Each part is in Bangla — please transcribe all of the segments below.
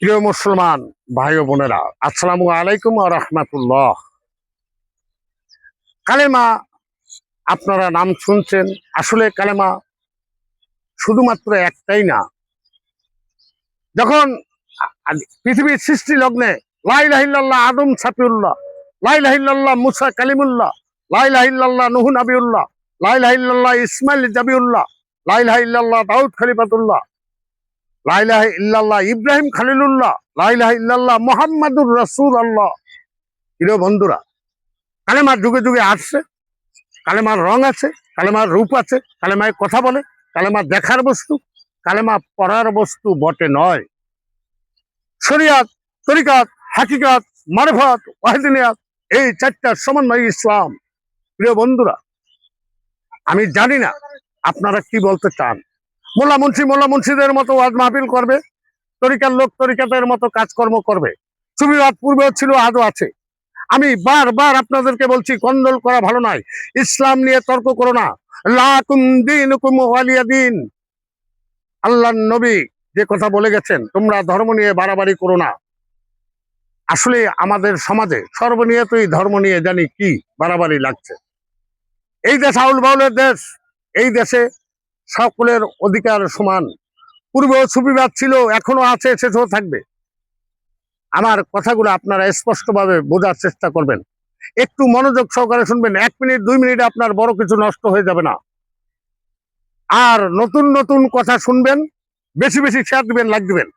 প্রিয় মুসলমান, ভাই বোনেরা, আসসালামু আলাইকুম রহমাতুল্লাহ। কালেমা আপনারা নাম শুনছেন, আসলে কালেমা শুধুমাত্র একটাই না। যখন আ- আ- পৃথিবীর সৃষ্টি লগ্নে লাইলাহিল্লাহ আদম সাফিউল্লাহ লাইলাহিল্লাহ মুসা কালিমুল্লাহ লাইলাহিল্লাহ নুহু নাবিউল্লাহ লাইলাহিল্লাহ ইসমাইল জাবিউল্লাহ লাইলাহিল্লাহ দাউদ খলিফাতুল্লাহ লাইলাহ ইল্লাল্লাহ ইব্রাহিম খালিলুল্লাহ লাইলাহ ইল্লাল্লাহ মোহাম্মদুর রসুল আল্লাহ প্রিয় বন্ধুরা, কালেমার যুগে যুগে আসছে, কালেমার রং আছে, কালেমার রূপ আছে, কালেমায় কথা বলে কালেমা দেখার বস্তু, কালেমা পড়ার বস্তু বটে নয়। শরিয়াত, তরিকাত, হাকিকাত, মারফত, ওয়াহিদিনিয়াত, এই চারটার সমন্বয় ইসলাম। প্রিয় বন্ধুরা, আমি জানি না আপনারা কি বলতে চান। মোল্লা মুন্সি, মোল্লা মুন্সিদের মতো ওয়াজ মাহফিল করবে, তরিকার লোক তরিকাতের মতো কাজকর্ম করবে। সুবিবাদ পূর্বেও ছিল, আজও আছে। আমি বারবার আপনাদেরকে বলছি, কন্দল করা ভালো নয়। ইসলাম নিয়ে তর্ক করো না। দিন। আল্লাহ নবী যে কথা বলে গেছেন, তোমরা ধর্ম নিয়ে বাড়াবাড়ি করো না। আসলে আমাদের সমাজে সর্বনিয়তই ধর্ম নিয়ে জানি কি বাড়াবাড়ি লাগছে। এই দেশ আউল বাউলের দেশ, এই দেশে সকলের অধিকার সমান। পূর্বেও সুবিবাদ ছিল, এখনও আছে শেষও থাকবে। আমার কথাগুলো আপনারা স্পষ্টভাবে বোঝার চেষ্টা করবেন। একটু মনোযোগ সহকারে শুনবেন, এক মিনিট, দুই মিনিটে আপনার বড় কিছু নষ্ট হয়ে যাবে না। আর নতুন নতুন কথা শুনবেন, বেশি বেশি শেয়ার দিবেন লাইক দিবেন।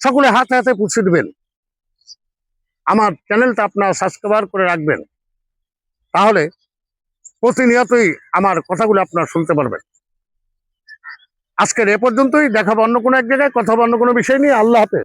সকলে হাতে হাতে পুষে দিবেন। আমার চ্যানেলটা আপনারা সাবস্ক্রাইবার করে রাখবেন। তাহলে প্রতিনিয়তই আমার কথাগুলো আপনারা শুনতে পারবেন। আজকের এ পর্যন্তই। দেখাবো অন্য কোনো এক জায়গায়, কথা অন্য কোনো বিষয় নিয়ে। আল্লাহ হাফেজ।